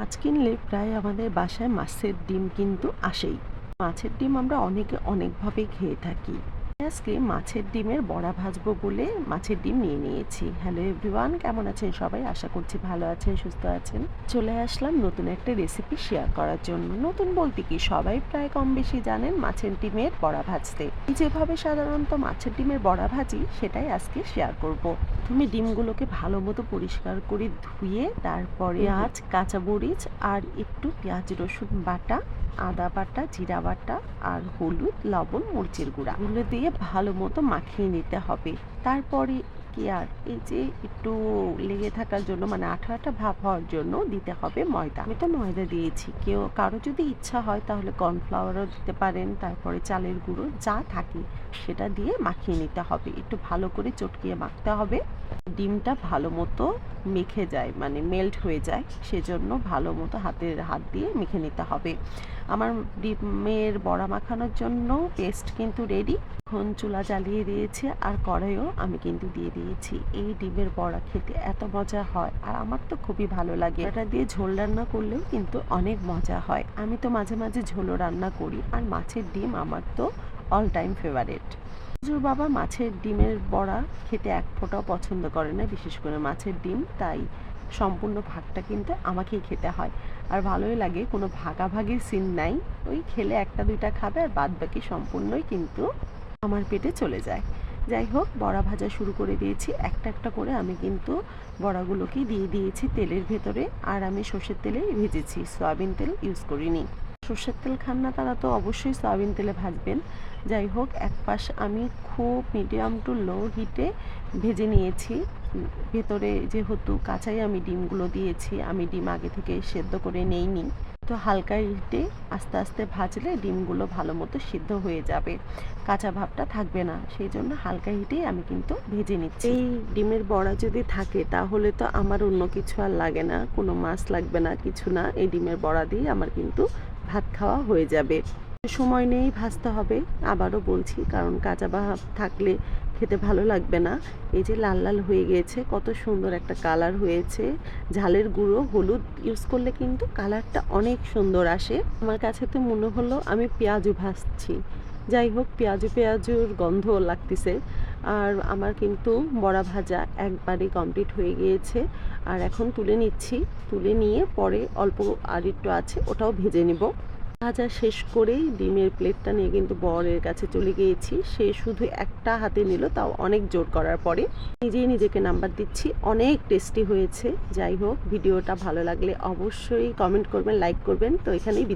মাছ কিনলে প্রায় আমাদের বাসায় মাছের ডিম কিন্তু আসেই। মাছের ডিম আমরা অনেকে অনেকভাবেই খেয়ে থাকি। আজকে মাছের ডিমের বড়া ভাজবো বলে মাছের ডিম নিয়ে নিয়েছি। হ্যালো এভরিওয়ান কেমন আছেন সবাই? আশা করছি ভালো আছেন সুস্থ আছেন। চলে আসলাম নতুন একটা রেসিপি শেয়ার করার জন্য। নতুন বলতে কি সবাই প্রায় কম বেশি জানেন মাছের ডিমের বড়া ভাজতে। যেভাবে সাধারণত মাছের ডিমের বড়া ভাজি সেটাই আজকে শেয়ার করব। তুমি ডিমগুলোকে ভালো মতো পরিষ্কার করে ধুয়ে তারপরে পেঁয়াজ কাঁচামরিচ আর একটু পেঁয়াজ রসুন বাটা আদা বাটা জিরা বাটা আর হলুদ লবণ মরিচের গুঁড়া। এগুলো দিয়ে ভালো মতো মাখিয়ে নিতে হবে। তারপরে কি আর? এই যে একটু লেগে থাকার জন্য মানে আঠা আঠা ভাব হওয়ার জন্য দিতে হবে ময়দা। আমি তো ময়দা দিয়েছি। কেউ, কারও যদি ইচ্ছা হয় তাহলে কর্নফ্লাওয়ারও দিতে পারেন, তারপরে চালের গুঁড়ো যা থাকে সেটা দিয়ে মাখিয়ে নিতে হবে। একটু ভালো করে চটকিয়ে মাখতে হবে। ডিমটা ভালো মতো মেখে যায় মানে মেল্ট হয়ে যায়, সেজন্য ভালো মতো হাতের হাত দিয়ে মেখে নিতে হবে। আমার ডিমের বড়া মাখানোর জন্য পেস্ট কিন্তু রেডি এখন চুলা জ্বালিয়ে দিয়েছে আর কড়াইও আমি কিন্তু দিয়ে দিয়েছি। এই ডিমের বড়া খেতে এত মজা হয় আর আমার তো খুবই ভালো লাগে। এটা দিয়ে ঝোল রান্না করলেও কিন্তু অনেক মজা হয়। আমি তো মাঝে মাঝে ঝোলও রান্না করি আর মাছের ডিম আমার তো অল টাইম ফেভারেট জোর বাবা মাছের ডিমের বড়া খেতে এক ফোঁটাও পছন্দ করে না, বিশেষ করে মাছের ডিম। তাই সম্পূর্ণ ভাগটা কিন্তু আমাকেই খেতে হয়। আর ভালোই লাগে, কোনো ভাগাভাগির সিন নাই। ওই খেলে একটা, দুইটা খাবে আর বাদ বাকি সম্পূর্ণই কিন্তু আমার পেটে চলে যায়। যাই হোক, বড়া ভাজা শুরু করে দিয়েছি। একটা একটা করে আমি কিন্তু বড়াগুলোকে দিয়ে দিয়েছি তেলের ভেতরে। আর আমি সর্ষের তেলেই ভেজেছি। সয়াবিন তেল ইউজ করিনি। সর্ষের তেল খান না, তারা তো অবশ্যই সয়াবিন তেলে ভাজবেন। যাই হোক, এক পাশ আমি খুব মিডিয়াম টু লো হিটে ভেজে নিয়েছি। ভেতরে যেহেতু কাঁচাই আমি ডিমগুলো দিয়েছি, আমি ডিম আগে থেকে সেদ্ধ করে নেইনি। তো হালকা হিটে আস্তে আস্তে ভাজলে ডিমগুলো ভালো মতো সিদ্ধ হয়ে যাবে। কাঁচা ভাবটা থাকবে না, সেই জন্য হালকা হিটেই আমি কিন্তু ভেজে নিচ্ছি। এই ডিমের বড়া যদি থাকে, তাহলে তো আমার অন্য কিছু আর লাগে না। কোনো মাছ লাগবে না, কিছু না। এই ডিমের বড়া দিয়ে আমার কিন্তু ভাত খাওয়া হয়ে যাবে। সময় নেই, ভাজতে হবে। আবারও বলছি, কারণ কাঁচা ভাব থাকলে খেতে ভালো লাগবে না। এই যে লাল লাল হয়ে গিয়েছে, কত সুন্দর একটা কালার হয়েছে। ঝালের গুঁড়ো, হলুদ ইউজ করলে কিন্তু কালারটা অনেক সুন্দর আসে। আমার কাছে তো মনে হলো আমি পেঁয়াজু ভাজছি। যাই হোক, পেঁয়াজু পেঁয়াজুর গন্ধ লাগতেছে। আর আমার কিন্তু বড়া ভাজা একবারে কমপ্লিট হয়ে গিয়েছে। আর এখন তুলে নিচ্ছি। তুলে নিয়ে পরে অল্প আর একটু আছে, ওটাও ভেজে নিব। ভাজা শেষ করেই ডিমের প্লেটটা নিয়ে কিন্তু বরের কাছে চলে গিয়েছি। সে শুধু একটা হাতে নিল, তাও অনেক জোর করার পরে। নিজেই নিজেকে নাম্বার দিচ্ছি। অনেক টেস্টি হয়েছে। যাই হোক, ভিডিওটা ভালো লাগলে অবশ্যই কমেন্ট করবেন লাইক করবেন। তো এখানেই